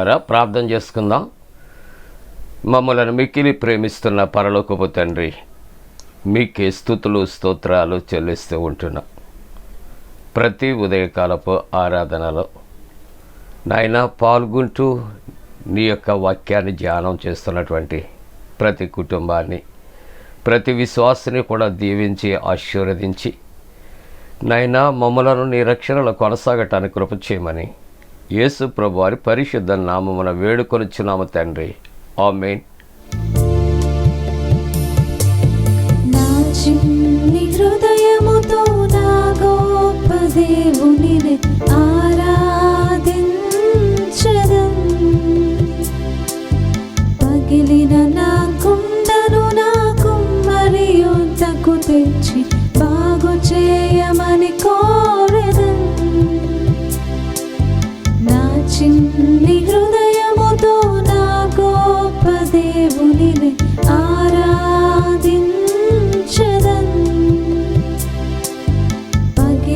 ఉంటారా ప్రార్థన చేసుకుందాం. మమ్మలను మిక్కిలి ప్రేమిస్తున్న పరలోకపు తండ్రి మీకే స్థుతులు స్తోత్రాలు చెల్లిస్తూ ఉంటున్నాం. ప్రతి ఉదయకాలపు ఆరాధనలో నాయన పాల్గొంటూ నీ యొక్క వాక్యాన్ని ధ్యానం చేస్తున్నటువంటి ప్రతి కుటుంబాన్ని ప్రతి విశ్వాసిని కూడా దీవించి ఆశీర్వదించి నైనా మమ్మలను నీ రక్షణలో కొనసాగటానికి కృప చేయమని యేసు ప్రభు వారి పరిశుద్ధ నామమున వేడుకొనుచున్నాము తండ్రి. ఆమెన్.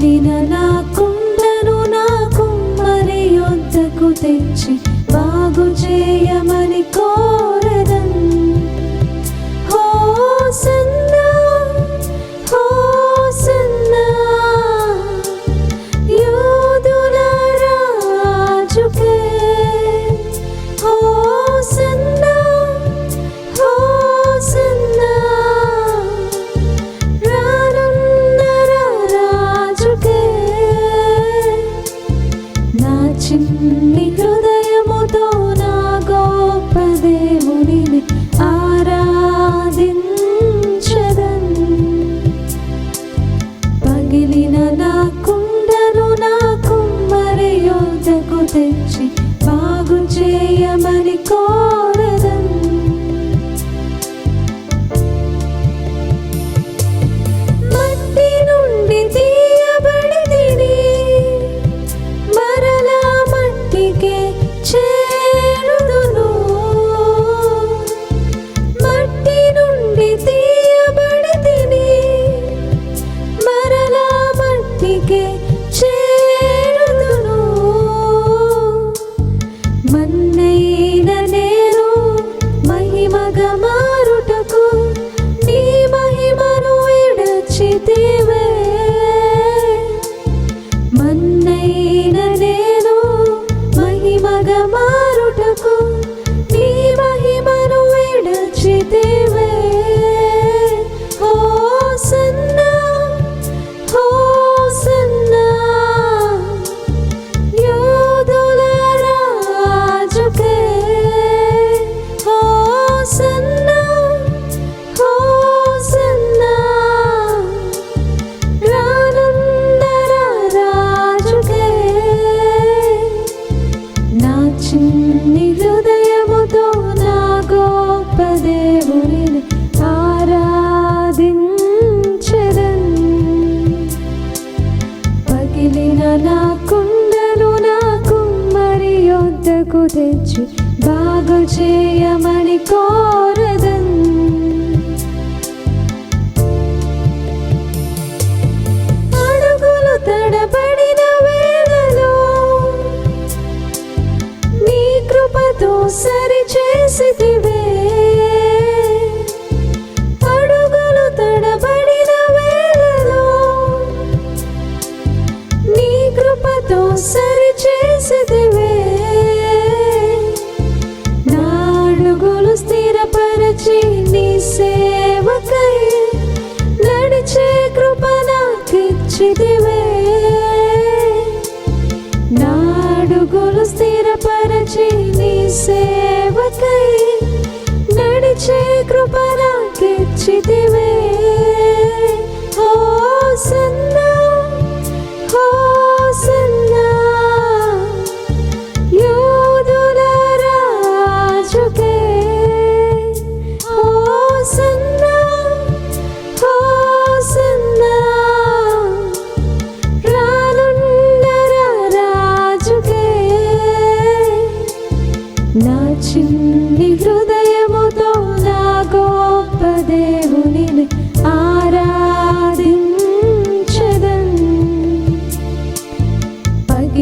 మిగిలిన నా కుండను నా కుమ్మరి యొద్దకు తెచ్చి బాగు చేయ chimney.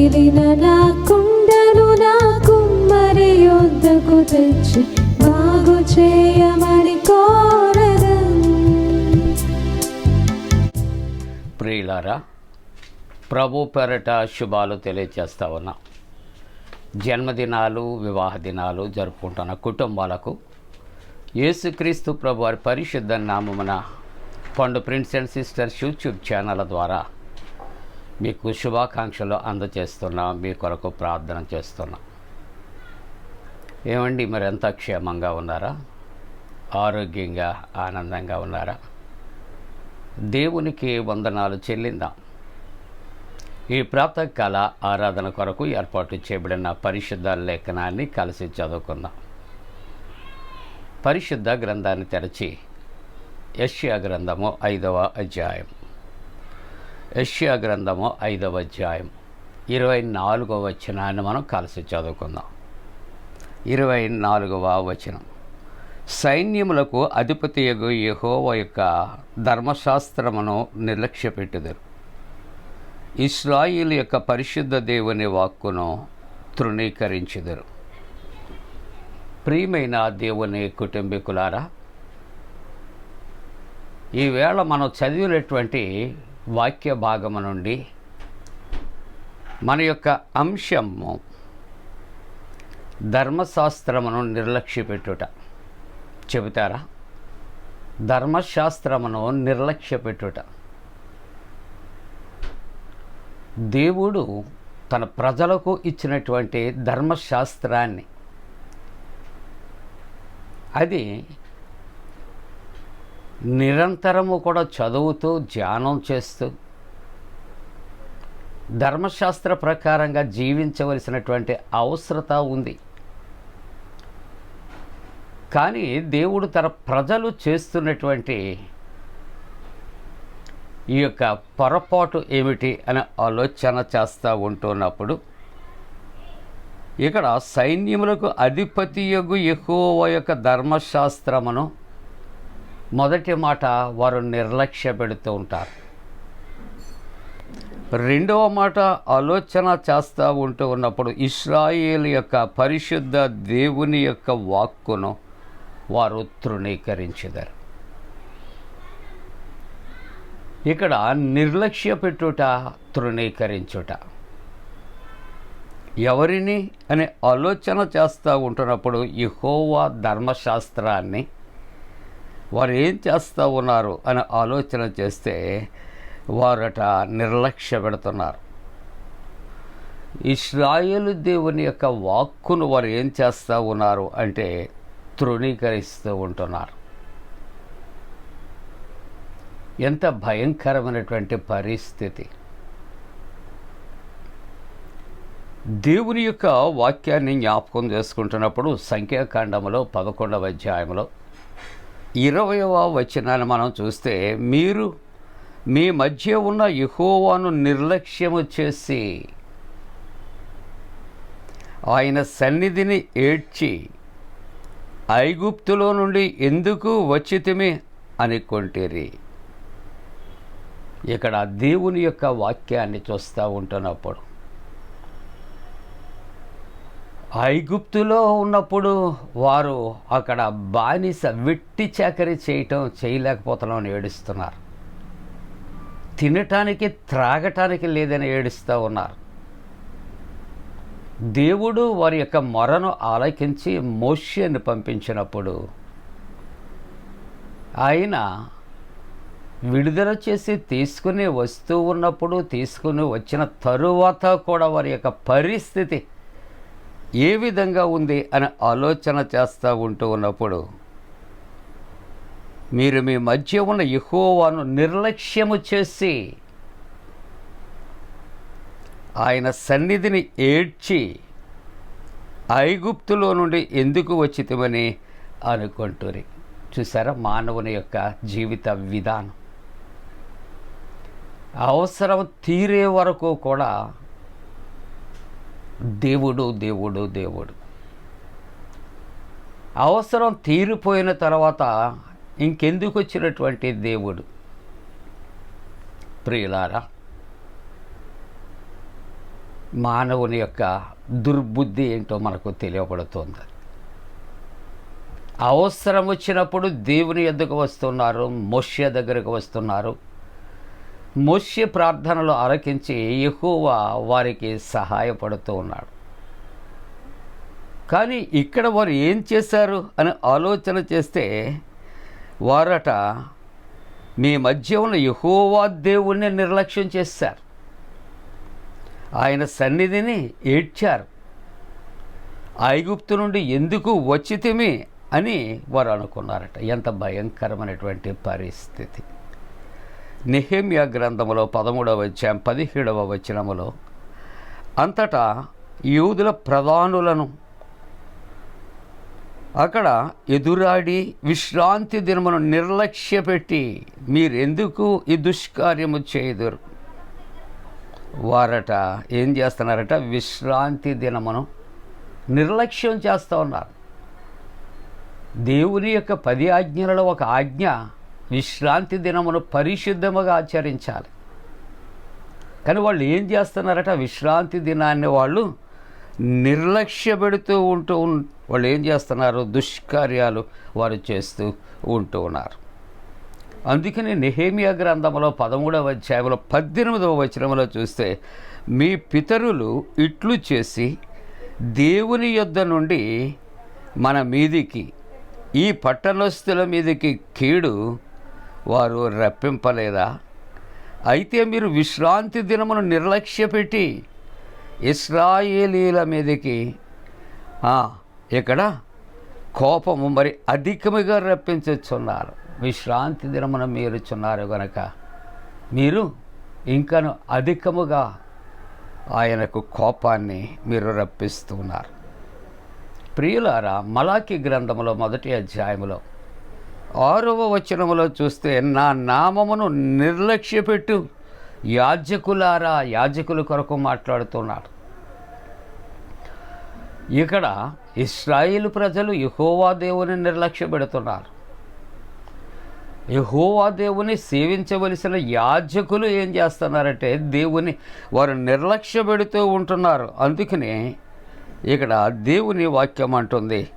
మిగిలిన నా కుండను నా కుమ్మరి యొద్దకు తెచ్చి బాగు చేయమని ప్రియులారా ప్రభు పెరట శుభాలు తెలియజేస్తా ఉన్నా. జన్మదినాలు వివాహ దినాలు జరుపుకుంటున్న కుటుంబాలకు యేసుక్రీస్తు ప్రభు వారి పరిశుద్ధ నామమున పండు prince and sisters YouTube channel ద్వారా మీకు శుభాకాంక్షలు అందజేస్తున్నా మీ కొరకు ప్రార్థన చేస్తున్నా. ఏమండి మరి ఎంత క్షేమంగా ఉన్నారా? ఆరోగ్యంగా ఆనందంగా ఉన్నారా? దేవునికి వందనాలు చెల్లిందాం. ఈ ప్రాతకాల ఆరాధన కొరకు ఏర్పాటు చేయబడిన పరిశుద్ధ లేఖనాన్ని కలిసి చదువుకుందాం. పరిశుద్ధ గ్రంథాన్ని తెరచి యష్యా గ్రంథము ఐదవ అధ్యాయం యష్యా గ్రంథము ఐదవ అధ్యాయం ఇరవై నాలుగవ వచనాన్ని మనం కలిసి చదువుకుందాం. ఇరవై నాలుగవ వచనం. సైన్యములకు అధిపతి యగు యొక్క ధర్మశాస్త్రమును నిర్లక్ష్యపెట్టుదరు. ఇస్రాయిల్ యొక్క పరిశుద్ధ దేవుని వాక్కును తృణీకరించుదరు. ప్రియమైన దేవుని కుటుంబీకులారా ఈవేళ మనం చదివినటువంటి వాక్య భాగము నుండి మన యొక్క అంశము ధర్మశాస్త్రమును నిర్లక్ష్యపెట్టుట. చెబుతారా? ధర్మశాస్త్రమును నిర్లక్ష్యపెట్టుట. దేవుడు తన ప్రజలకు ఇచ్చినటువంటి ధర్మశాస్త్రాన్ని. అది నిరంతరము కూడా చదువుతూ ధ్యానం చేస్తూ ధర్మశాస్త్ర ప్రకారంగా జీవించవలసినటువంటి అవసరత ఉంది. కానీ దేవుడు తన ప్రజలు చేస్తున్నటువంటి ఈ యొక్క పొరపాటు ఏమిటి అని ఆలోచన చేస్తూ ఉంటున్నప్పుడు ఇక్కడ సైన్యములకు అధిపతియగు ఎక్కువ యొక్క ధర్మశాస్త్రమును మొదటి మాట వారు నిర్లక్ష్య పెడుతూ ఉంటారు. రెండవ మాట ఆలోచన చేస్తూ ఉంటూ ఉన్నప్పుడు ఇస్రాయేల్ యొక్క పరిశుద్ధ దేవుని యొక్క వాక్కును వారు తృణీకరించారు ఇక్కడ నిర్లక్ష్య పెట్టుట తృణీకరించుట. ఎవరిని అనే ఆలోచన చేస్తూ ఉంటున్నప్పుడు యెహోవా ధర్మశాస్త్రాన్ని వారు ఏం చేస్తూ ఉన్నారు అని ఆలోచన చేస్తే వారట నిర్లక్ష్య పెడుతున్నారు. ఇస్రాయేలు దేవుని యొక్క వాక్కును వారు ఏం చేస్తూ ఉన్నారు అంటే తృణీకరిస్తూ ఉంటున్నారు. ఎంత భయంకరమైనటువంటి పరిస్థితి. దేవుని యొక్క వాక్యాన్ని జ్ఞాపకం చేసుకుంటున్నప్పుడు సంఖ్యాకాండములో పదకొండవ అధ్యాయంలో ఇరవయవ వచనాన్ని మనం చూస్తే మీరు మీ మధ్య ఉన్న యెహోవాను నిర్లక్ష్యము చేసి ఆయన సన్నిధిని ఏడ్చి ఐగుప్తులో నుండి ఎందుకు వచ్చితిమి అనుకుంటేరి. ఇక్కడ దేవుని యొక్క వాక్యాన్ని చూస్తూ ఉంటున్నప్పుడు ఐగుప్తులో ఉన్నప్పుడు వారు అక్కడ బానిస వెట్టి చాకరీ చేయటం చేయలేకపోతున్నామని ఏడుస్తున్నారు. తినటానికి త్రాగటానికి లేదని ఏడుస్తూ ఉన్నారు. దేవుడు వారి యొక్క మొరను ఆలకించి మోష్యను పంపించినప్పుడు ఆయన విడుదల చేసి తీసుకుని వస్తూ ఉన్నప్పుడు తీసుకుని వచ్చిన తరువాత కూడా వారి యొక్క పరిస్థితి ఏ విధంగా ఉంది అని ఆలోచన చేస్తూ ఉంటూ ఉన్నప్పుడు మీరు మీ మధ్య ఉన్న యెహోవాను నిర్లక్ష్యము చేసి ఆయన సన్నిధిని ఏడ్చి ఐగుప్తులో నుండి ఎందుకు వచ్చితమని అనుకుంటుంది చూసారా మానవుని యొక్క జీవిత విధానం. అవసరం తీరే వరకు కూడా దేవుడు దేవుడు దేవుడు. అవసరం తీరిపోయిన తర్వాత ఇంకెందుకు వచ్చినటువంటి దేవుడు? ప్రియులారా మానవుని యొక్క దుర్బుద్ధి ఏంటో మనకు తెలియబడుతుంది అవసరం వచ్చినప్పుడు దేవుని ఎందుకు వస్తున్నారు మోష్య దగ్గరకు వస్తున్నారు. మోష్య ప్రార్థనలు ఆలకించి ఎక్కువ వారికి సహాయపడుతూ ఉన్నాడు. కానీ ఇక్కడ వారు ఏం చేశారు అని ఆలోచన చేస్తే వారట మీ మధ్య ఉన్న యహోవా దేవుణ్ణి నిర్లక్ష్యం చేశారు. ఆయన సన్నిధిని ఏడ్చారు. ఐగుప్తు నుండి ఎందుకు వచ్చితిమి అని వారు అనుకున్నారట. ఎంత భయంకరమైనటువంటి పరిస్థితి. నెహెమ్యా గ్రంథములో పదమూడవ అధ్యాయం పదిహేడవ వచనములో అంతటా యూదుల ప్రధానులను అక్కడ ఎదురాడి విశ్రాంతి దినమును నిర్లక్ష్యపెట్టి మీరెందుకు ఈ దుష్కార్యము చేయుదురు? వారట ఏం చేస్తున్నారట? విశ్రాంతి దినమును నిర్లక్ష్యం చేస్తూ ఉన్నారు. దేవుని యొక్క పది ఆజ్ఞలలో ఒక ఆజ్ఞ విశ్రాంతి దినమును పరిశుద్ధముగా ఆచరించాలి. కానీ వాళ్ళు ఏం చేస్తున్నారట? విశ్రాంతి దినాన్ని వాళ్ళు నిర్లక్ష్య పెడుతూ ఉంటూ వాళ్ళు ఏం చేస్తున్నారు? దుష్కార్యాలు వారు చేస్తూ ఉంటూ ఉన్నారు. అందుకని నెహేమియా గ్రంథంలో పదమూడవ అధ్యాయంలో పద్దెనిమిదవ వచనంలో చూస్తే మీ పితరులు ఇట్లు చేసి దేవుని యొద్ద నుండి మన మీదికి ఈ పట్టణస్తుల మీదికి కీడు వారు రప్పింపలేదా? అయితే మీరు విశ్రాంతి దినమును నిర్లక్ష్యపెట్టి ఇస్రాయేలీల మీదకి ఇక్కడ కోపము మరి అధికముగా రప్పించున్నారు విశ్రాంతి దినమున మీరుచున్నారు గనక. మీరు ఇంకను అధికముగా ఆయనకు కోపాన్ని మీరు రప్పిస్తున్నారు. ప్రియులారా మలాకి గ్రంథములో మొదటి అధ్యాయంలో ఆరవ వచనములో చూస్తే నా నామమును నిర్లక్ష్యపెట్టు యాజకులారా యాజకుల కొరకు మాట్లాడుతున్నాడు. ఇక్కడ ఇస్రాయిల్ ప్రజలు యహోవా దేవుని నిర్లక్ష్య పెడుతున్నారు యహోవా దేవుని సేవించవలసిన యాజకులు ఏం చేస్తున్నారంటే దేవుని వారు నిర్లక్ష్య పెడుతూ ఉంటున్నారు. అందుకనే ఇక్కడ దేవుని వాక్యం అంటుంది.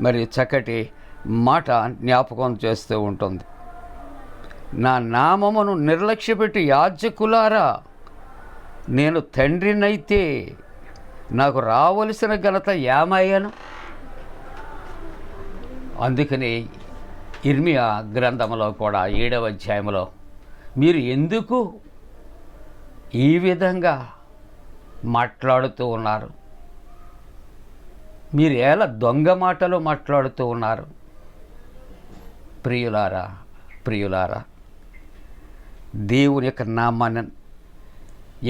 మరి చక్కటి మాట జ్ఞాపకం చేస్తూ ఉంటుంది. నా నామమును నిర్లక్ష్యపెట్టి యాజకులారా నేను తండ్రినైతే నాకు రావలసిన ఘనత ఏమయ్యాను? అందుకని ఇర్మియా గ్రంథంలో కూడా ఏడవ అధ్యాయంలో మీరు ఎందుకు ఈ విధంగా మాట్లాడుతూ ఉన్నారు? మీరు ఎలా దొంగ మాటలు మాట్లాడుతూ ఉన్నారు? ప్రియులారా ప్రియులారా దేవుని యొక్క నామాన్ని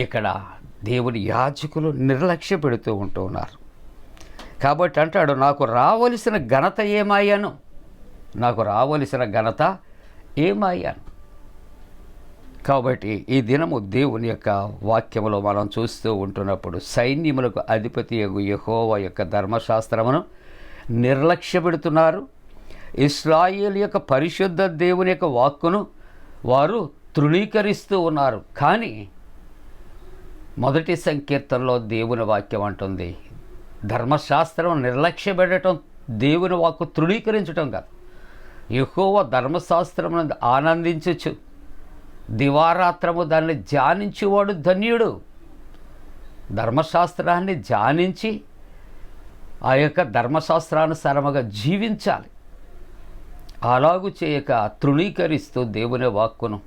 ఇక్కడ దేవుని యాజకులు నిర్లక్ష్య పెడుతూ ఉంటూ ఉన్నారు. కాబట్టి అంటాడు నాకు రావలసిన ఘనత ఏమయ్యాను? నాకు రావలసిన ఘనత ఏమయ్యాను? కాబట్టి ఈ దినము దేవుని యొక్క వాక్యములో మనం చూస్తూ ఉంటున్నప్పుడు సైన్యములకు అధిపతి యగు యొక్క ధర్మశాస్త్రమును నిర్లక్ష్య పెడుతున్నారు. ఇస్రాయేల్ యొక్క పరిశుద్ధ దేవుని యొక్క వాక్కును వారు తృణీకరిస్తూ ఉన్నారు. కానీ మొదటి సంకీర్తనలో దేవుని వాక్యం అంటుంది ధర్మశాస్త్రం నిర్లక్ష్యపెట్టడం దేవుని వాక్కు తృణీకరించడం కాదు. ఎక్కువ ధర్మశాస్త్రం ఆనందించచ్చు. దివారాత్రము దాన్ని ధ్యానించేవాడు ధన్యుడు. ధర్మశాస్త్రాన్ని ధ్యానించి ఆ యొక్క ధర్మశాస్త్రానుసారముగా జీవించాలి. అలాగు చేయక తృణీకరిస్తూ దేవుని వాక్కును.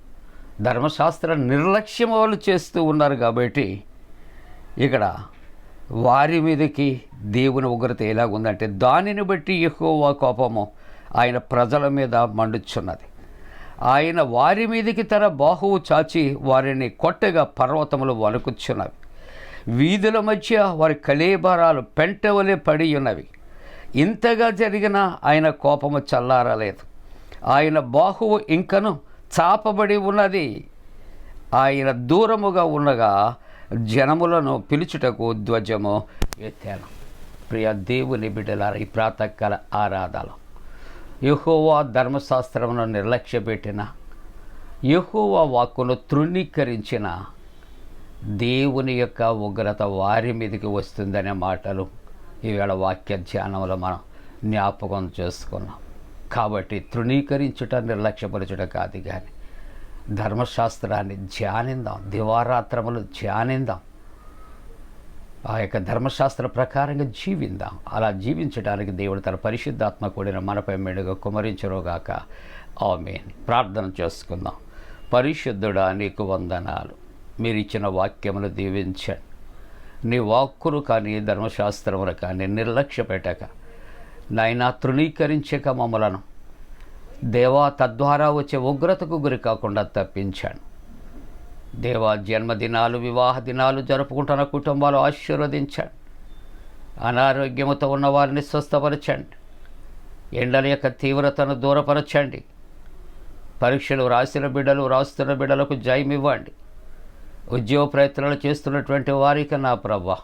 ధర్మశాస్త్ర నిర్లక్ష్యం వాళ్ళు చేస్తూ ఉన్నారు కాబట్టి ఇక్కడ వారి మీదకి దేవుని ఉగ్రత ఎలాగుందంటే దానిని బట్టి ఎక్కువ కోపము ఆయన ప్రజల మీద మండుచున్నది. ఆయన వారి మీదకి తన బాహువు చాచి వారిని కొట్టగా పర్వతములు వణుకుచున్నవి. వీధుల మధ్య వారి కలేబరాలు పెంటవలే పడి ఉన్నవి. ఇంతగా జరిగిన ఆయన కోపము చల్లారలేదు. ఆయన బాహువు ఇంకను చాపబడి ఉన్నది. ఆయన దూరముగా ఉండగా జనములను పిలుచుటకు ధ్వజము ఎత్తాను. ప్రియ దేవుని బిడ్డలారా ఈ ప్రాతకాల ఆరాధాలు. యహోవా ధర్మశాస్త్రమును నిర్లక్ష్యపెట్టిన యహోవా వాక్కును తృణీకరించిన దేవుని యొక్క ఉగ్రత వారి మీదకి వస్తుందనే మాటలు ఈవేళ వాక్య ధ్యానంలో మనం జ్ఞాపకం చేసుకున్నాం. కాబట్టి తృణీకరించుట నిర్లక్ష్యపరచుట కాదు కానీ ధర్మశాస్త్రాన్ని ధ్యానిందాం. దివారాత్రములు ధ్యానిందాం. ఆ యొక్క ధర్మశాస్త్ర ప్రకారంగా జీవిందాం. అలా జీవించడానికి దేవుడు తన పరిశుద్ధాత్మ కూడిన మనపై మెడుగా కుమరించరుగాక ఆమె ప్రార్థన చేసుకుందాం. పరిశుద్ధుడా నీకు వందనాలు. మీరు ఇచ్చిన వాక్యమును దీవించండి. నీ వాక్కును కానీ ధర్మశాస్త్రమును కానీ నిర్లక్ష్య పెట్టక నాయనా తృణీకరించక మమ్మలను. దేవా తద్వారా వచ్చే ఉగ్రతకు గురి కాకుండా తప్పించాను. దేవా జన్మదినాలు వివాహ దినాలు జరుపుకుంటున్న కుటుంబాలు ఆశీర్వదించండి. అనారోగ్యముతో ఉన్న వారిని స్వస్థపరచండి. ఎండల యొక్క తీవ్రతను దూరపరచండి. పరీక్షలు రాసిన బిడ్డలు రాస్తున్న బిడ్డలకు జయమివ్వండి. ఉద్యోగ ప్రయత్నాలు చేస్తున్నటువంటి వారికి నా ప్రభ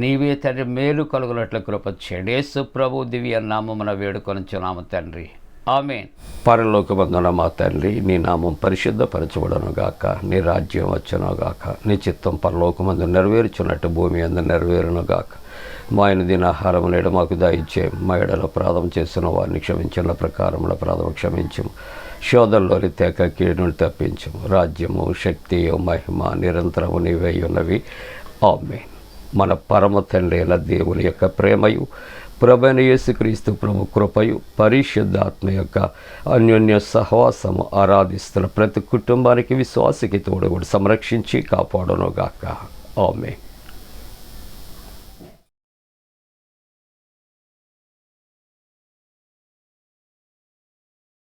నీవే తండ్రి మేలు కలుగునట్లు కృప చేయండి యేసు ప్రభు దివ్య నామమున వేడుకొనిచున్నాము తండ్రి. ఆమె పరలోకమందున మా తండ్రి నీ నామం పరిశుద్ధపరచబడను గాక నీ రాజ్యం వచ్చును గాక నీ చిత్తం పరలోకమందు నెరవేర్చున్నట్టు భూమి అందు నెరవేరును గాక. మా ఆయన దీని ఆహారం నేడు మాకు దాయిచ్చే మా ఎడల ప్రాధం చేసిన వారిని క్షమించిన ప్రకారముల ప్రాధం క్షమించము. శోధంలోని తేక కీడును తప్పించము. రాజ్యము శక్తి మహిమ నిరంతరము నీవే ఉన్నవి ఆమె మన పరమ తండ్రి అయిన దేవుని యొక్క ప్రేమయు ప్రభైన యేసుక్రీస్తు ప్రభు కృపయు పరిశుద్ధాత్మ యొక్క అన్యోన్య సహవాసము ఆరాధిస్తున్న ప్రతి కుటుంబానికి విశ్వాసికి తోడు కూడా సంరక్షించి కాపాడునుగాక. ఆమె